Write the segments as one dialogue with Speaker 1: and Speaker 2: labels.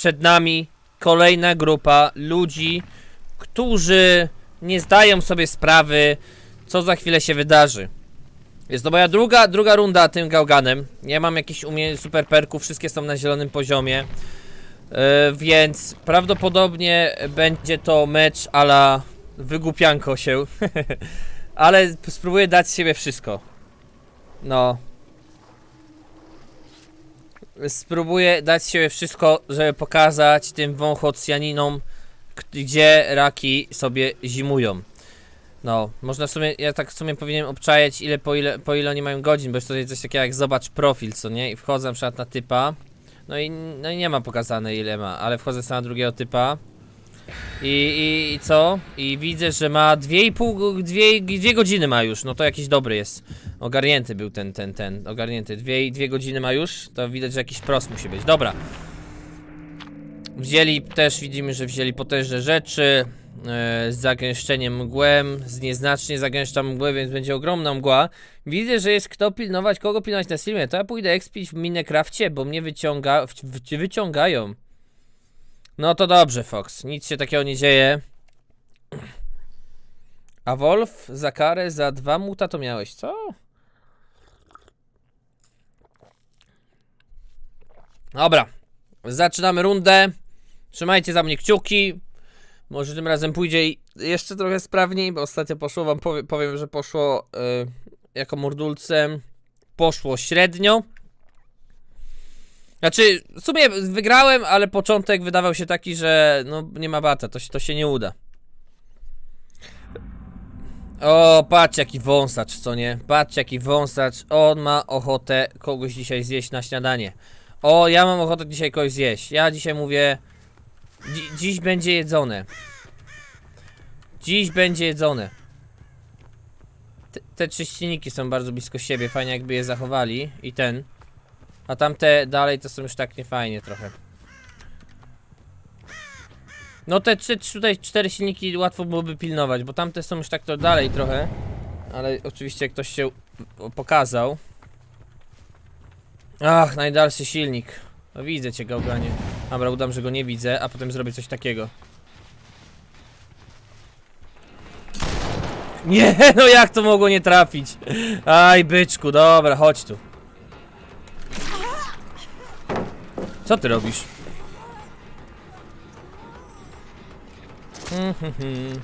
Speaker 1: przed nami kolejna grupa ludzi, którzy nie zdają sobie sprawy, co za chwilę się wydarzy. Jest to moja druga, druga runda tym gałganem. Nie mam jakichś umie super perków, wszystkie są na zielonym poziomie. Yy, więc prawdopodobnie będzie to mecz ala wygłupianko się. Ale spróbuję dać z siebie wszystko. No. Spróbuję dać siebie wszystko, żeby pokazać tym wąchocjaninom, gdzie raki sobie zimują. No, można w sumie, ja tak w sumie powinienem obczajać ile po ile, po ile oni mają godzin, bo jest tutaj coś takiego jak zobacz profil, co nie? I wchodzę na przykład na typa, no i, no i nie ma pokazane ile ma, ale wchodzę sobie na drugiego typa i, i, i co? I widzę, że ma 2,5, dwie, dwie godziny ma już, no to jakiś dobry jest. Ogarnięty był ten, ten, ten, ogarnięty. Dwie, dwie godziny ma już, to widać, że jakiś pros musi być. Dobra. Wzięli też, widzimy, że wzięli potężne rzeczy e, z zagęszczeniem mgłem, z nieznacznie zagęszcza mgłę, więc będzie ogromna mgła. Widzę, że jest kto pilnować, kogo pilnować na streamie, to ja pójdę expić w Minecrafcie, bo mnie wyciąga, w, w, wyciągają. No to dobrze, Fox, nic się takiego nie dzieje. A Wolf za karę za dwa muta to miałeś, co? Dobra, zaczynamy rundę. Trzymajcie za mnie kciuki. Może tym razem pójdzie jeszcze trochę sprawniej, bo ostatnio poszło, wam powiem, powiem że poszło y, jako mordulcem. Poszło średnio. Znaczy, w sumie wygrałem, ale początek wydawał się taki, że no nie ma bata, to, się- to się nie uda. O, patrz jaki wąsacz, co nie? Patrz jaki wąsacz. On ma ochotę kogoś dzisiaj zjeść na śniadanie. O, ja mam ochotę dzisiaj kogoś zjeść. Ja dzisiaj mówię. Dzi dziś będzie jedzone. Dziś będzie jedzone. Te, te trzy są bardzo blisko siebie. Fajnie jakby je zachowali. I ten. A tamte dalej to są już tak niefajnie trochę. No te trzy, tutaj cztery silniki łatwo byłoby pilnować, bo tamte są już tak to dalej trochę. Ale oczywiście ktoś się pokazał. Ach, najdalszy silnik. No widzę cię, gałganie. Dobra, udam, że go nie widzę, a potem zrobię coś takiego. Nie, no jak to mogło nie trafić? Aj, byczku, dobra, chodź tu. Co ty robisz? Mhm.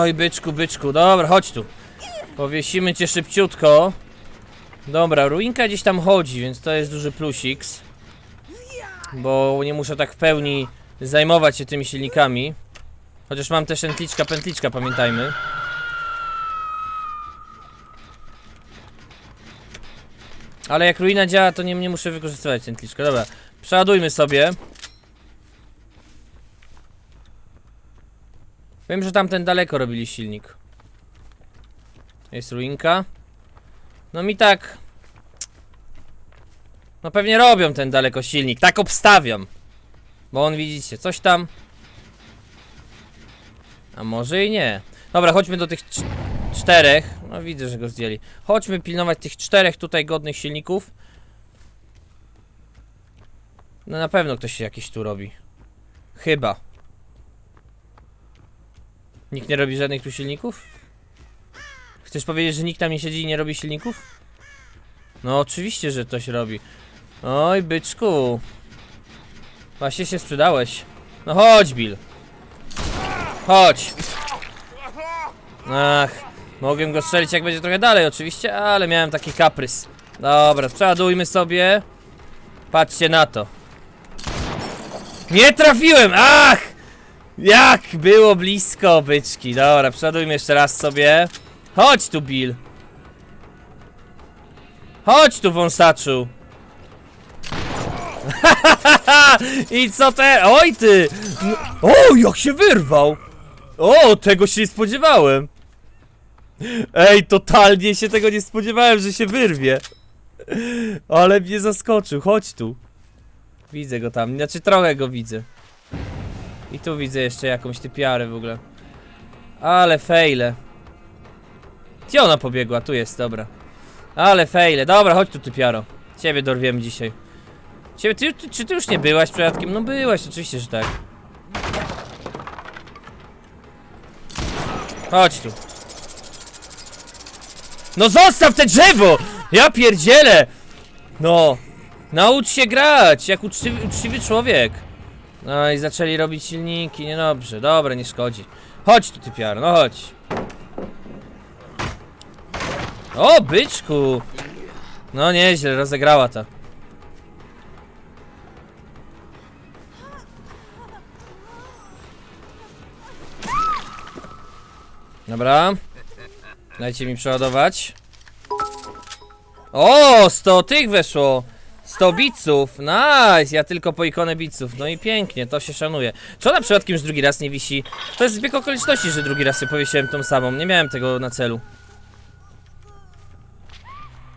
Speaker 1: Oj, byczku, byczku, dobra, chodź tu. Powiesimy cię szybciutko. Dobra, ruinka gdzieś tam chodzi, więc to jest duży plusiks. Bo nie muszę tak w pełni zajmować się tymi silnikami. Chociaż mam też entliczka, pętliczka, pamiętajmy. Ale jak ruina działa, to nie, nie muszę wykorzystywać tętliczka. Dobra, przeładujmy sobie. Wiem, że tamten daleko robili silnik. Jest ruinka. No mi tak... No pewnie robią ten daleko silnik, tak obstawiam. Bo on widzicie, coś tam... A może i nie. Dobra, chodźmy do tych czterech. No widzę, że go zdjęli. Chodźmy pilnować tych czterech tutaj godnych silników. No na pewno ktoś się jakiś tu robi. Chyba. Nikt nie robi żadnych tu silników? Chcesz powiedzieć, że nikt tam nie siedzi i nie robi silników? No oczywiście, że ktoś robi. Oj, byczku. Właśnie się sprzedałeś. No chodź, Bill. Chodź. Ach, mogłem go strzelić jak będzie trochę dalej oczywiście, ale miałem taki kaprys. Dobra, przeładujmy sobie. Patrzcie na to. Nie trafiłem! Ach! Jak było blisko, byczki. Dobra, przeładujmy jeszcze raz sobie. Chodź tu, Bill. Chodź tu, wąsaczu. I co te? Oj ty! O, jak się wyrwał! O, tego się nie spodziewałem. Ej, totalnie się tego nie spodziewałem, że się wyrwie. Ale mnie zaskoczył, chodź tu. Widzę go tam, znaczy trochę go widzę. I tu widzę jeszcze jakąś typiarę w ogóle. Ale fejle. Gdzie ona pobiegła? Tu jest, dobra. Ale fejle, dobra, chodź tu, ty piaro. Ciebie dorwiemy dzisiaj. Ciebie, ty, ty, czy ty już nie byłaś przypadkiem? No byłaś, oczywiście, że tak. Chodź tu. No zostaw te drzewo! Ja pierdzielę! No. Naucz się grać, jak uczciwy, uczciwy człowiek. No i zaczęli robić silniki, niedobrze. Dobra, nie szkodzi. Chodź tu, ty piaro, no chodź. O, byczku! No nieźle, rozegrała ta. Dobra. Dajcie mi przeładować. O, 100 tych weszło. 100 biców, nice, ja tylko po ikonę biców, no i pięknie, to się szanuje. Czy ona przypadkiem już drugi raz nie wisi? To jest zbieg okoliczności, że drugi raz sobie powiesiłem tą samą, nie miałem tego na celu.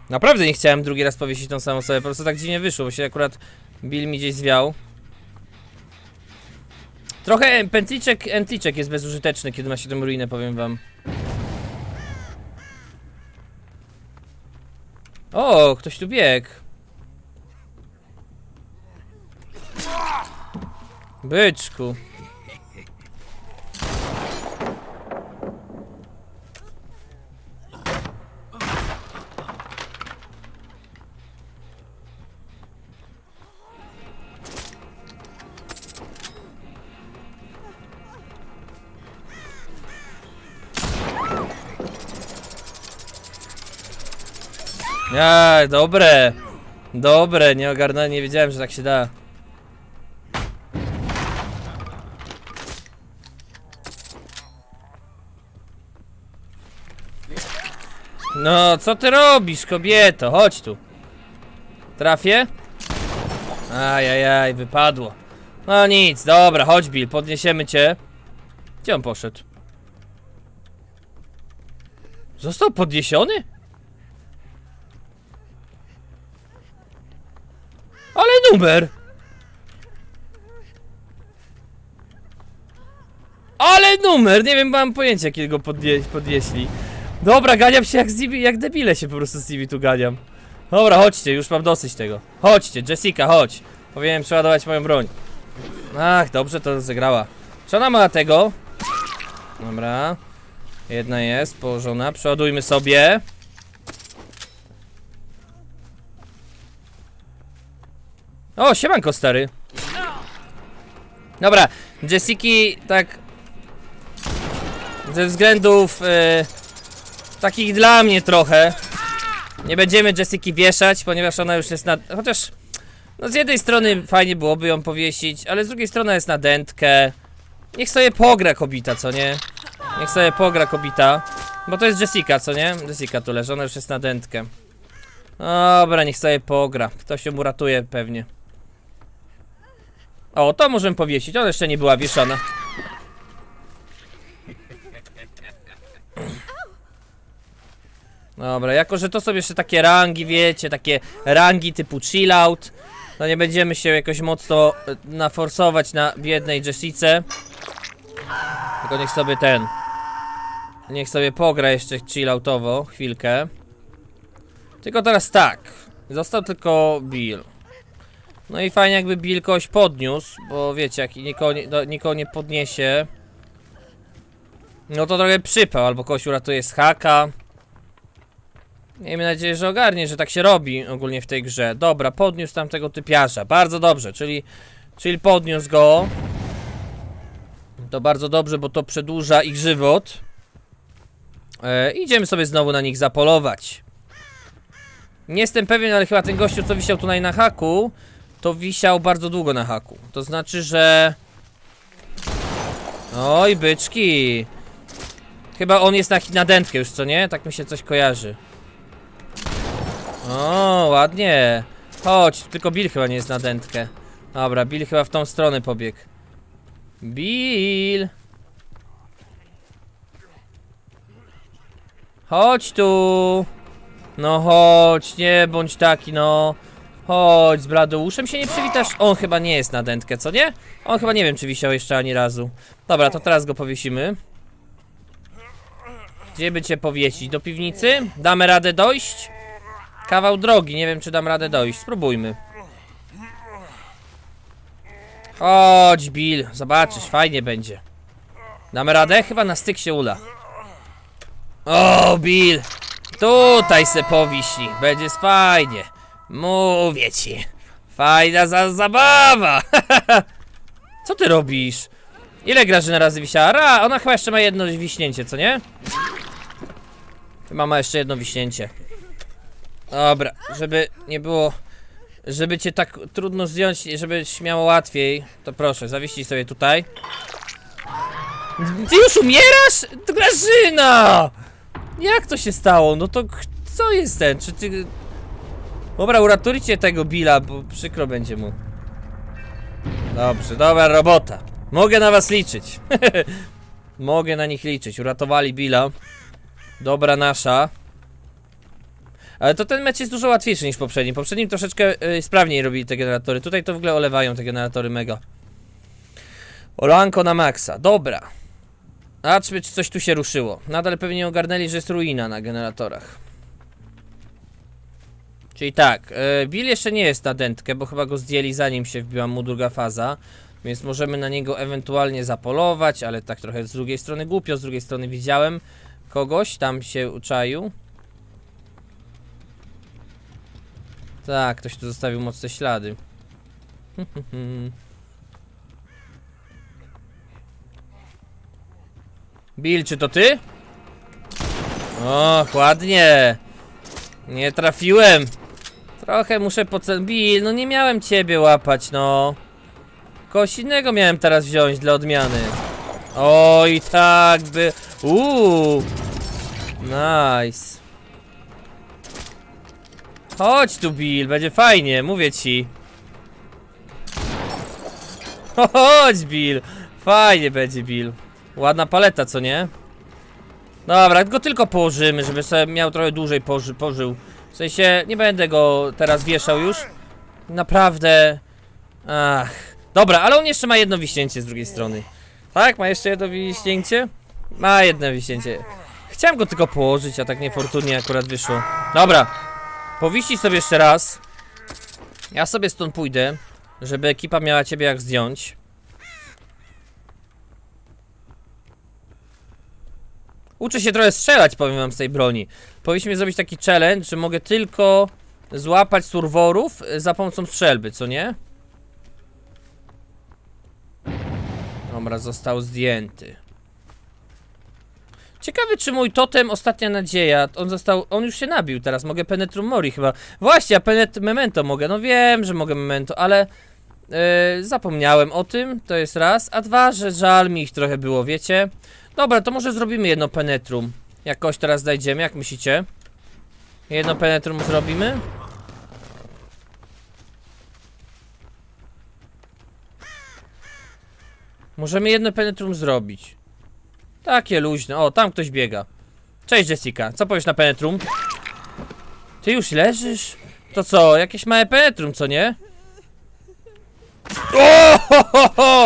Speaker 1: Naprawdę nie chciałem drugi raz powiesić tą samą sobie, po prostu tak dziwnie wyszło, bo się akurat Bill mi gdzieś zwiał. Trochę pętliczek, entliczek jest bezużyteczny, kiedy ma się tę ruinę, powiem wam. O, ktoś tu biegł. Byczku. Ja, dobre. Dobre, nie ogarnąłem, nie wiedziałem, że tak się da. No, co ty robisz, kobieto? Chodź tu. Trafię? Ajajaj, wypadło. No nic, dobra, chodź Bill, podniesiemy cię. Gdzie on poszedł? Został podniesiony? Numer! Ale numer! Nie wiem, mam pojęcia, kiedy go podnie podnieśli. Dobra, ganiam się jak, jak debile się po prostu z nimi tu ganiam. Dobra, chodźcie, już mam dosyć tego. Chodźcie, Jessica, chodź. Powinienem przeładować moją broń. Ach, dobrze to rozegrała. Czy ona ma tego? Dobra. Jedna jest położona. Przeładujmy sobie. O, siemanko stary. Dobra, Jessiki tak ze względów e, takich dla mnie trochę nie będziemy Jessiki wieszać, ponieważ ona już jest na... chociaż no z jednej strony fajnie byłoby ją powiesić, ale z drugiej strony jest na dętkę. Niech sobie pogra kobita, co nie? Niech sobie pogra kobita. Bo to jest Jessica, co nie? Jessica tu leży, ona już jest na dętkę. Dobra, niech sobie pogra. Ktoś ją uratuje pewnie. O, to możemy powiesić, ona jeszcze nie była wieszana. Dobra, jako że to są jeszcze takie rangi, wiecie, takie rangi typu chillout, to nie będziemy się jakoś mocno e, naforsować na biednej Jessice. Tylko niech sobie ten. Niech sobie pogra jeszcze chilloutowo chwilkę. Tylko teraz tak. Został tylko Bill. No i fajnie jakby Bill kogoś podniósł, bo wiecie, jak nie, nikogo nie podniesie. No to trochę przypał, albo kogoś uratuje z haka. Miejmy nadzieję, że ogarnie, że tak się robi ogólnie w tej grze. Dobra, podniósł tamtego typiarza. Bardzo dobrze, czyli, czyli podniósł go. To bardzo dobrze, bo to przedłuża ich żywot. E, idziemy sobie znowu na nich zapolować. Nie jestem pewien, ale chyba ten gościu, co wisiał tutaj na haku, to wisiał bardzo długo na haku. To znaczy, że... Oj, byczki. Chyba on jest na, na dętkę już, co nie? Tak mi się coś kojarzy. O, ładnie. Chodź, tylko Bill chyba nie jest na dętkę. Dobra, Bill chyba w tą stronę pobiegł. Bill! Chodź tu! No chodź, nie bądź taki, no. Chodź, z Bladeuszem się nie przywitasz? On chyba nie jest na dętkę, co nie? On chyba nie wiem, czy wisiał jeszcze ani razu. Dobra, to teraz go powiesimy. Gdzie by cię powiesić? Do piwnicy? Damy radę dojść? Kawał drogi, nie wiem czy dam radę dojść. Spróbujmy. Chodź, Bill, zobaczysz, fajnie będzie. Damy radę? Chyba na styk się uda. O, Bill! Tutaj se powiśni, będzie fajnie. Mówię ci. Fajna za zabawa! Co ty robisz? Ile Grażyna razy wisiała? Ra, ona chyba jeszcze ma jedno wiśnięcie, co nie? Chyba ma jeszcze jedno wiśnięcie. Dobra, żeby nie było... Żeby cię tak trudno zdjąć, żeby śmiało łatwiej, to proszę, zawiśnij sobie tutaj. Ty już umierasz? To Grażyna! Jak to się stało? No to co jest ten? Czy ty... Dobra, uratujcie tego Billa, bo przykro będzie mu. Dobrze, dobra robota. Mogę na was liczyć. Mogę na nich liczyć. Uratowali Billa. Dobra nasza. Ale to ten mecz jest dużo łatwiejszy niż poprzedni. Poprzednim troszeczkę y, sprawniej robili te generatory. Tutaj to w ogóle olewają te generatory mega. Olanko na maksa. Dobra. A czy, coś tu się ruszyło? Nadal pewnie nie ogarnęli, że jest ruina na generatorach. Czyli tak, e, Bill jeszcze nie jest na dętkę, bo chyba go zdjęli zanim się wbiła mu druga faza. Więc możemy na niego ewentualnie zapolować, ale tak trochę z drugiej strony głupio, z drugiej strony widziałem kogoś, tam się uczaił. Tak, ktoś tu zostawił mocne ślady. Bill, czy to ty? O, ładnie. Nie trafiłem. Trochę muszę pocen... Bill, no nie miałem ciebie łapać, no. Kogoś innego miałem teraz wziąć dla odmiany. Oj, tak by... Uuu. Nice. Chodź tu, Bill, będzie fajnie, mówię ci. Chodź, Bill. Fajnie będzie, Bill. Ładna paleta, co nie? Dobra, go tylko położymy, żeby sobie miał trochę dłużej poży pożył. W sensie, nie będę go teraz wieszał już. Naprawdę. Ach. Dobra, ale on jeszcze ma jedno wiśnięcie z drugiej strony. Tak? Ma jeszcze jedno wiśnięcie? Ma jedno wiśnięcie. Chciałem go tylko położyć, a tak niefortunnie akurat wyszło. Dobra. Powiści sobie jeszcze raz. Ja sobie stąd pójdę, żeby ekipa miała ciebie jak zdjąć. Uczę się trochę strzelać, powiem wam, z tej broni. Powinniśmy zrobić taki challenge, że mogę tylko złapać surworów y, za pomocą strzelby, co nie? Dobra, został zdjęty. Ciekawy, czy mój totem Ostatnia Nadzieja, on został, on już się nabił teraz, mogę Penetrum Mori chyba. Właśnie, a Penet Memento mogę, no wiem, że mogę Memento, ale yy, zapomniałem o tym, to jest raz, a dwa, że żal mi ich trochę było, wiecie? Dobra, to może zrobimy jedno Penetrum. Jakoś teraz znajdziemy, jak myślicie? Jedno Penetrum zrobimy? Możemy jedno Penetrum zrobić. Takie luźne. O, tam ktoś biega. Cześć Jessica, co powiesz na Penetrum? Ty już leżysz? To co, jakieś małe Penetrum, co nie? O! Ho, ho, ho!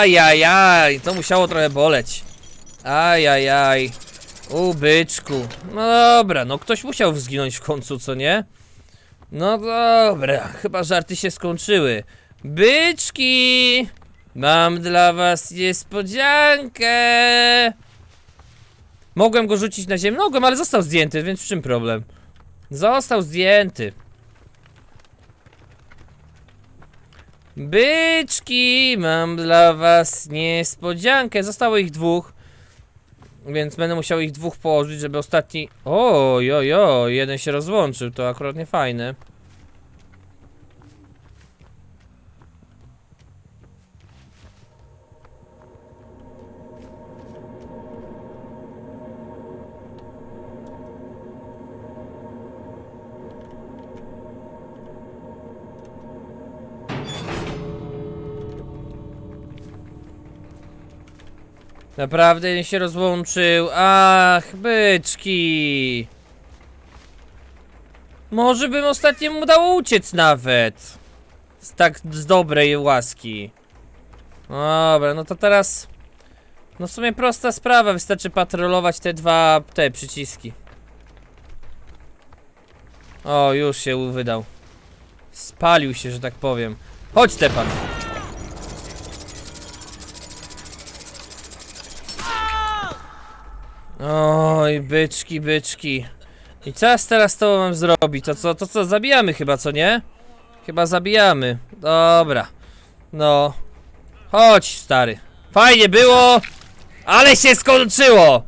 Speaker 1: Ajajaj, to musiało trochę boleć. Ajajaj. U byczku. No dobra, no ktoś musiał zginąć w końcu, co nie? No dobra, chyba żarty się skończyły. Byczki! Mam dla was niespodziankę! Mogłem go rzucić na ziemię? Mogłem, ale został zdjęty, więc w czym problem? Został zdjęty. Byczki, mam dla was niespodziankę. Zostało ich dwóch. Więc będę musiał ich dwóch położyć, żeby ostatni... Oj, oj, oj, jeden się rozłączył, to akurat nie fajne. Naprawdę się rozłączył. Ach, byczki. Może bym ostatniemu dał uciec nawet. Z tak z dobrej łaski. Dobra, no to teraz No w sumie prosta sprawa, wystarczy patrolować te dwa, te przyciski. O, już się wydał. Spalił się, że tak powiem. Chodź, Stefan. Oj, byczki, byczki. I co teraz z tobą mam zrobić? To co, to co, zabijamy chyba, co nie? Chyba zabijamy. Dobra. No. Chodź, stary. Fajnie było, ale się skończyło!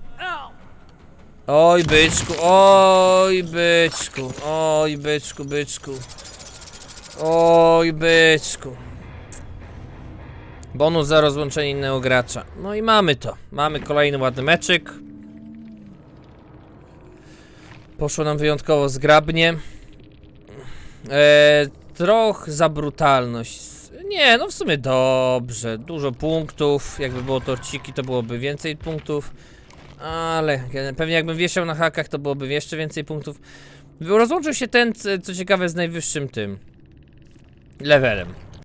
Speaker 1: Oj, byczku, oj, byczku, oj, byczku, byczku. Oj, byczku. Bonus za rozłączenie innego gracza. No i mamy to. Mamy kolejny ładny meczyk. Poszło nam wyjątkowo zgrabnie. Eee, troch za brutalność. Nie, no w sumie dobrze. Dużo punktów. Jakby było torciki, to byłoby więcej punktów. Ale pewnie jakbym wieszał na hakach, to byłoby jeszcze więcej punktów. Rozłączył się ten, co ciekawe, z najwyższym tym levelem.